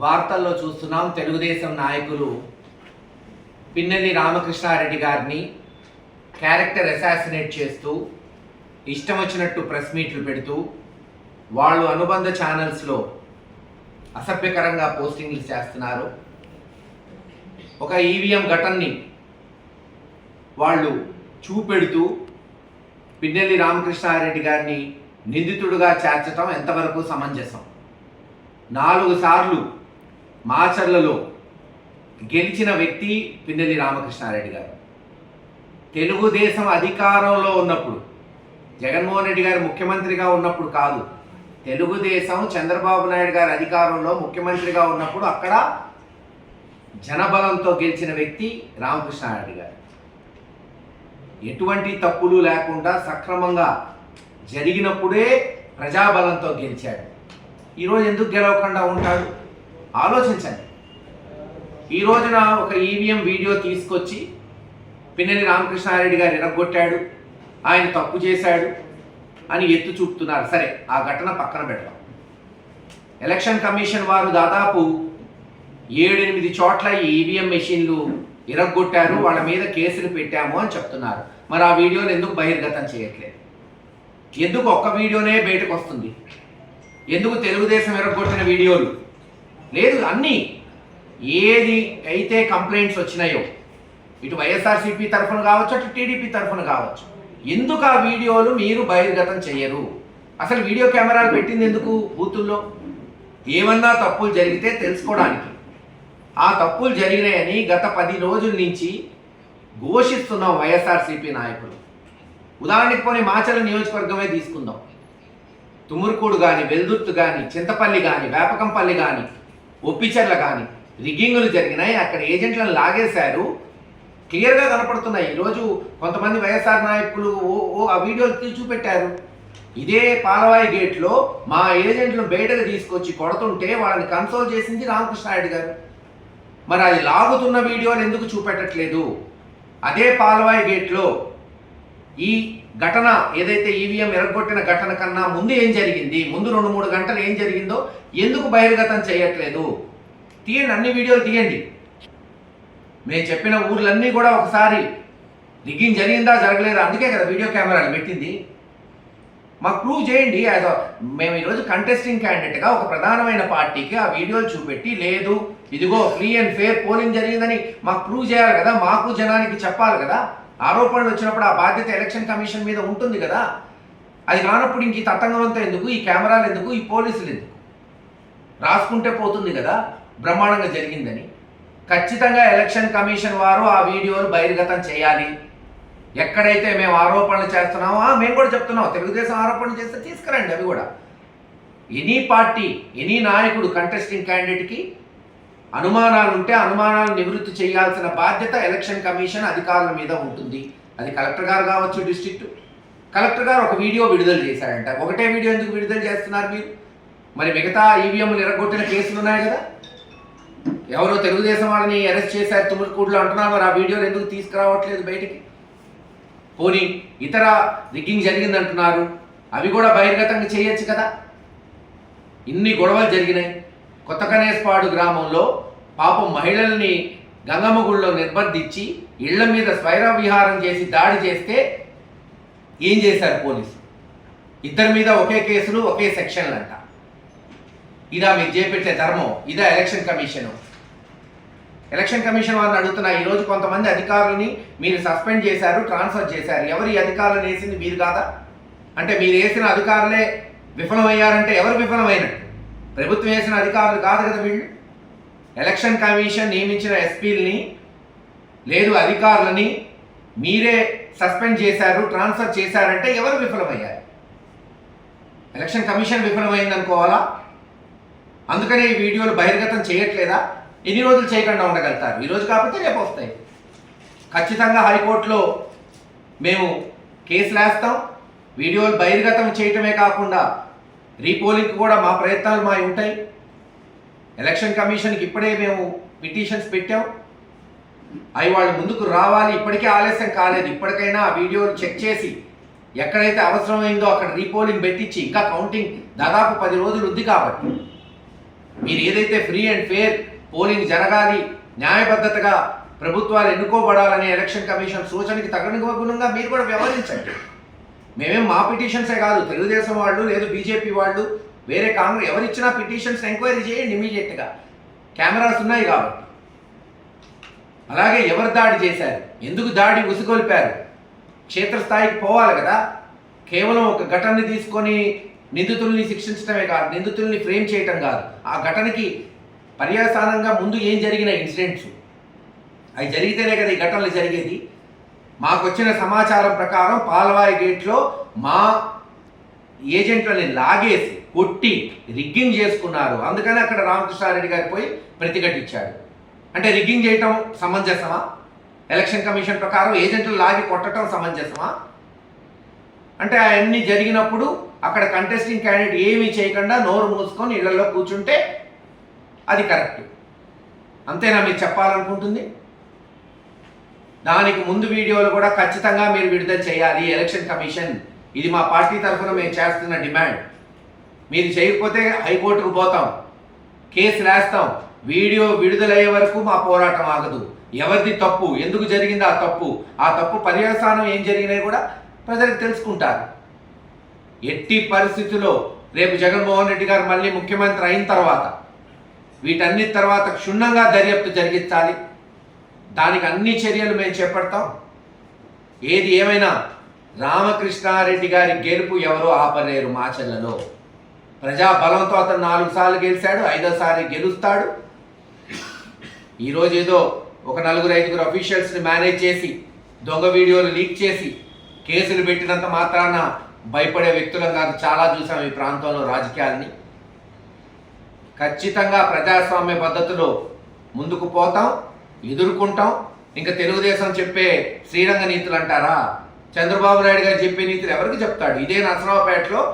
వార్తల్లో చూస్తున్నాం తెలుగుదేశం నాయకులు పిన్నెల్లి రామకృష్ణారెడ్డి గారిని క్యారెక్టర్ అసాసినేట్ చేస్తూ ఇష్టం వచ్చినట్టు ప్రెస్ మీట్లు పెడుతూ వాళ్ళు అనుబంధ ఛానల్స్లో అసభ్యకరంగా పోస్టింగ్లు చేస్తున్నారు. ఒక ఈవీఎం ఘటనని వాళ్ళు చూపెడుతూ పిన్నెల్లి రామకృష్ణారెడ్డి గారిని నిందితుడుగా చేర్చటం ఎంతవరకు సమంజసం? నాలుగు సార్లు మాచర్లలో గెలిచిన వ్యక్తి పిన్నెల్లి రామకృష్ణారెడ్డి గారు. తెలుగుదేశం అధికారంలో ఉన్నప్పుడు జగన్మోహన్ రెడ్డి గారు ముఖ్యమంత్రిగా ఉన్నప్పుడు కాదు తెలుగుదేశం చంద్రబాబు నాయుడు గారి అధికారంలో ముఖ్యమంత్రిగా ఉన్నప్పుడు అక్కడ జనబలంతో గెలిచిన వ్యక్తి రామకృష్ణారెడ్డి గారు. ఎటువంటి తప్పులు లేకుండా సక్రమంగా జరిగినప్పుడే ప్రజాబలంతో గెలిచాడు. ఈరోజు ఎందుకు గెలవకుండా ఉంటాడు? ఆలోచించండి. ఈ రోజున ఒక ఈవీఎం వీడియో తీసుకొచ్చి పిన్నెల్లి రామకృష్ణారెడ్డి గారు ఎరగొట్టాడు ఆయన తప్పు చేశాడు అని ఎత్తు చూపుతున్నారు. సరే ఆ ఘటన పక్కన పెడదాం. ఎలక్షన్ కమిషన్ వారు దాదాపు ఏడెనిమిది చోట్ల ఈ ఈవీఎం మెషిన్లు ఇరగొట్టారు వాళ్ళ మీద కేసులు పెట్టాము అని చెప్తున్నారు. మరి ఆ వీడియోలు ఎందుకు బహిర్గతం చేయట్లేదు? ఎందుకు ఒక్క వీడియోనే బయటకు వస్తుంది? ఎందుకు తెలుగుదేశం ఇరగొట్టిన వీడియోలు? లేదు అన్నీ. ఏది అయితే కంప్లైంట్స్ వచ్చినాయో ఇటు వైఎస్ఆర్సీపీ తరఫున కావచ్చు అటు టీడీపీ తరఫున కావచ్చు ఎందుకు ఆ వీడియోలు మీరు బహిర్గతం చేయరు అసలు వీడియో కెమెరాలు పెట్టింది ఎందుకు బూతుల్లో? ఏమన్నా తప్పులు జరిగితే తెలుసుకోవడానికి. ఆ తప్పులు జరిగినాయని గత పది రోజుల నుంచి ఘోషిస్తున్నాం వైఎస్ఆర్సీపీ నాయకులు. ఉదాహరణకి పోనీ మాచల నియోజకవర్గమే తీసుకుందాం. తుమురుకూడు కానీ వెల్దుర్తు కానీ చింతపల్లి కానీ వేపకంపల్లి కానీ ఒప్పిచెర్ల కానీ. రిగ్గింగులు జరిగినాయి అక్కడ ఏజెంట్లను లాగేశారు. క్లియర్గా కనపడుతున్నాయి. ఈరోజు కొంతమంది వైఎస్ఆర్ నాయకులు ఓ ఓ ఆ వీడియోలు తీసి చూపెట్టారు. ఇదే పాలవాయి గేట్లో మా ఏజెంట్లను బయటకు తీసుకొచ్చి కొడుతుంటే వాళ్ళని కన్సోల్ చేసింది రామకృష్ణారెడ్డి గారు. మరి అది లాగుతున్న వీడియోలు ఎందుకు చూపెట్టట్లేదు? అదే పాలవాయి గేట్లో ఈ ఘటన ఏదైతే ఈవీఎం ఎరగొట్టిన ఘటన కన్నా ముందు ఏం జరిగింది? ముందు రెండు మూడు గంటలు ఏం జరిగిందో ఎందుకు బహిర్గతం చేయట్లేదు? తీయండి అన్ని వీడియోలు తీయండి. మేము చెప్పిన ఊర్లన్నీ కూడా ఒకసారి రిగ్గింగ్ జరిగిందా జరగలేదా? అందుకే కదా వీడియో కెమెరాలు పెట్టింది. మాకు ప్రూవ్ చేయండి. యాజ్ మేము ఈరోజు కంటెస్టింగ్ క్యాండిడేట్గా ఒక ప్రధానమైన పార్టీకి ఆ వీడియోలు చూపెట్టి లేదు ఇదిగో ఫ్రీ అండ్ ఫేర్ పోలింగ్ జరిగిందని మాకు ప్రూవ్ చేయాలి కదా మాకు జనానికి చెప్పాలి కదా ఆరోపణలు వచ్చినప్పుడు ఆ బాధ్యత ఎలక్షన్ కమిషన్ మీద ఉంటుంది కదా. అది కానప్పుడు ఇంక ఈ తతంగంతో ఎందుకు? ఈ కెమెరాలు ఎందుకు? ఈ పోలీసులు ఎందుకు? రాసుకుంటే పోతుంది కదా బ్రహ్మాండంగా జరిగిందని. ఖచ్చితంగా ఎలక్షన్ కమిషన్ వారు ఆ వీడియోలు బహిర్గతం చేయాలి. ఎక్కడైతే మేము ఆరోపణలు చేస్తున్నామో మేము కూడా చెప్తున్నాం తెలుగుదేశం ఆరోపణలు చేస్తే తీసుకురండి అవి కూడా. ఎనీ పార్టీ ఎనీ నాయకుడు కంటెస్టింగ్ క్యాండిడేట్కి అనుమానాలు ఉంటే అనుమానాలు నివృత్తి చేయాల్సిన బాధ్యత ఎలక్షన్ కమిషన్ అధికారుల మీద ఉంటుంది. అది కలెక్టర్ గారు కావచ్చు డిస్ట్రిక్ట్. కలెక్టర్ గారు ఒక వీడియో విడుదల చేశారంట. ఒకటే వీడియో ఎందుకు విడుదల చేస్తున్నారు మీరు? మరి మిగతా ఈవీఎంలు ఎరగొట్టిన కేసులు ఉన్నాయి కదా? ఎవరో తెలుగుదేశం వాళ్ళని అరెస్ట్ చేశారు తుమ్మకూడులో అంటున్నారు. మరి ఆ వీడియోలు ఎందుకు తీసుకురావట్లేదు బయటికి? పోనీ ఇతర రిగ్గింగ్ జరిగిందంటున్నారు. అవి కూడా బహిర్గతంగా చేయొచ్చు కదా? ఇన్ని గొడవలు జరిగినాయి. కొత్తకనేస్పాడు గ్రామంలో పాపం మహిళల్ని గంగమ్మ గుడిలో నిర్బంధించి ఇళ్ళ మీద స్వైర విహారం చేసి దాడి చేస్తే ఏం చేశారు పోలీసు? ఇద్దరి మీద ఒకే కేసులు ఒకే సెక్షన్లు అంట ఇదా మీరు చేపెట్టే ధర్మం. ఇదా ఎలక్షన్ కమిషన్. ఎలక్షన్ కమిషన్ వారిని అడుగుతున్నా ఈరోజు కొంతమంది అధికారులని మీరు సస్పెండ్ చేశారు ట్రాన్స్ఫర్ చేశారు. ఎవరి అధికారులను వేసింది మీరు కాదా? అంటే మీరు వేసిన అధికారులే విఫలమయ్యారంటే ఎవరు విఫలమైనట్టు? ప్రభుత్వం వేసిన అధికారులు కాదు కదా వీళ్ళు? ఎలక్షన్ కమిషన్ నియమించిన ఎస్పీలని లేదు అధికారులని మీరే సస్పెండ్ చేశారు ట్రాన్స్ఫర్ చేశారంటే ఎవరు విఫలమయ్యారు? ఎలక్షన్ కమిషన్ విఫలమైంది అనుకోవాలా అందుకనే ఈ వీడియోలు బహిర్గతం చేయట్లేదా? ఎన్ని రోజులు చేయకుండా ఉండగలుగుతారు? ఈరోజు కాకపోతే రేపు వస్తాయి. ఖచ్చితంగా హైకోర్టులో మేము కేసులు వేస్తాం వీడియోలు బహిర్గతం చేయటమే కాకుండా రీపోలింగ్ కూడా మా ప్రయత్నాలు మా ఉంటాయి. ఎలక్షన్ కమిషన్కి ఇప్పుడే మేము పిటిషన్స్ పెట్టాం. అవి వాళ్ళు ముందుకు రావాలి. ఇప్పటికే ఆలస్యం కాలేదు. ఇప్పటికైనా ఆ వీడియోలు చెక్ చేసి ఎక్కడైతే అవసరమైందో అక్కడ రీపోలింగ్ పెట్టించి ఇంకా కౌంటింగ్ దాదాపు పది రోజులు ఉంది కాబట్టి. మీరు ఏదైతే ఫ్రీ అండ్ ఫేర్ పోలింగ్ జరగాలి న్యాయబద్ధతగా ప్రభుత్వాలు ఎన్నుకోబడాలనే ఎలక్షన్ కమిషన్ సూచనకి తగనుగుణంగా మీరు కూడా వ్యవహరించండి. మేమేం మా పిటిషన్సే కాదు తెలుగుదేశం వాళ్ళు లేదు బీజేపీ వాళ్ళు వేరే కాంగ్రెస్ ఎవరిచ్చినా పిటిషన్స్ ఎంక్వైరీ చేయండి ఇమీడియట్గా. కెమెరాస్ ఉన్నాయి కాబట్టి. అలాగే ఎవరు దాడి చేశారు? ఎందుకు దాడి ఉసుకొల్పారు క్షేత్రస్థాయికి పోవాలి కదా. కేవలం ఒక ఘటనని తీసుకొని నిందితుల్ని శిక్షించడమే కాదు నిందితుల్ని ఫ్రేమ్ చేయటం కాదు. ఆ ఘటనకి పర్యాసానంగా ముందు ఏం జరిగిన ఇన్సిడెంట్స్? అవి జరిగితేనే కదా ఈ ఘటనలు జరిగేది. మాకు వచ్చిన సమాచారం ప్రకారం పాలవాయి గేట్లో మా ఏజెంట్లని లాగేసి కొట్టి రిగ్గింగ్ చేసుకున్నారు. అందుకని అక్కడ రామకృష్ణారెడ్డి గారు పోయి ప్రతిఘటించాడు. అంటే రిగ్గింగ్ చేయటం సమంజసమా? ఎలక్షన్ కమిషన్ ప్రకారం ఏజెంట్లు లాగి కొట్టడం సమంజసమా? అంటే అవన్నీ జరిగినప్పుడు అక్కడ కంటెస్టింగ్ క్యాండిడేట్ ఏమీ చేయకుండా నోరు మూసుకొని ఇళ్ళలో కూర్చుంటే అది కరెక్ట్. అంతేనా మీరు చెప్పాలనుకుంటుంది? దానికి ముందు వీడియోలు కూడా ఖచ్చితంగా మీరు విడుదల చేయాలి. ఎలక్షన్ కమిషన్ ఇది మా పార్టీ తరఫున మేము చేస్తున్న డిమాండ్. మీరు చేయకపోతే హైకోర్టుకు పోతాం. కేసు రాస్తాం. వీడియో విడుదలయ్యే వరకు మా పోరాటం ఆగదు. ఎవరిది తప్పు? ఎందుకు జరిగింది ఆ తప్పు? ఆ తప్పు పర్యవసానం ఏం జరిగినాయి కూడా ప్రజలకు తెలుసుకుంటారు. ఎట్టి పరిస్థితుల్లో రేపు జగన్మోహన్ రెడ్డి గారు మళ్ళీ ముఖ్యమంత్రి అయిన తర్వాత వీటన్నిటి తర్వాత క్షుణ్ణంగా దర్యాప్తు జరిగించాలి. దానికి అన్ని చర్యలు మేము చేపడతాం. ఏది ఏమైనా రామకృష్ణారెడ్డి గారి గెలుపు ఎవరూ ఆపలేరు మాచెల్లలో ప్రజా బలంతో అతను నాలుగు సార్లు గెలిచాడు ఐదోసారి గెలుస్తాడు. ఈరోజు ఏదో ఒక నలుగురు ఐదుగురు అఫీషియల్స్ని మేనేజ్ చేసి దొంగ వీడియోలు లీక్ చేసి కేసులు పెట్టినంత మాత్రాన భయపడే వ్యక్తులం కాదు చాలా చూసాం ఈ ప్రాంతంలో రాజకీయాల్ని. ఖచ్చితంగా ప్రజాస్వామ్య పద్ధతిలో ముందుకు పోతాం. ఎదుర్కొంటాం. ఇంకా తెలుగుదేశం చెప్పే శ్రీరంగ నీతులు అంటారా చంద్రబాబు నాయుడు గారు చెప్పే నీతులు ఎవరికి చెప్తాడు? ఇదే నరసరావుపేటలో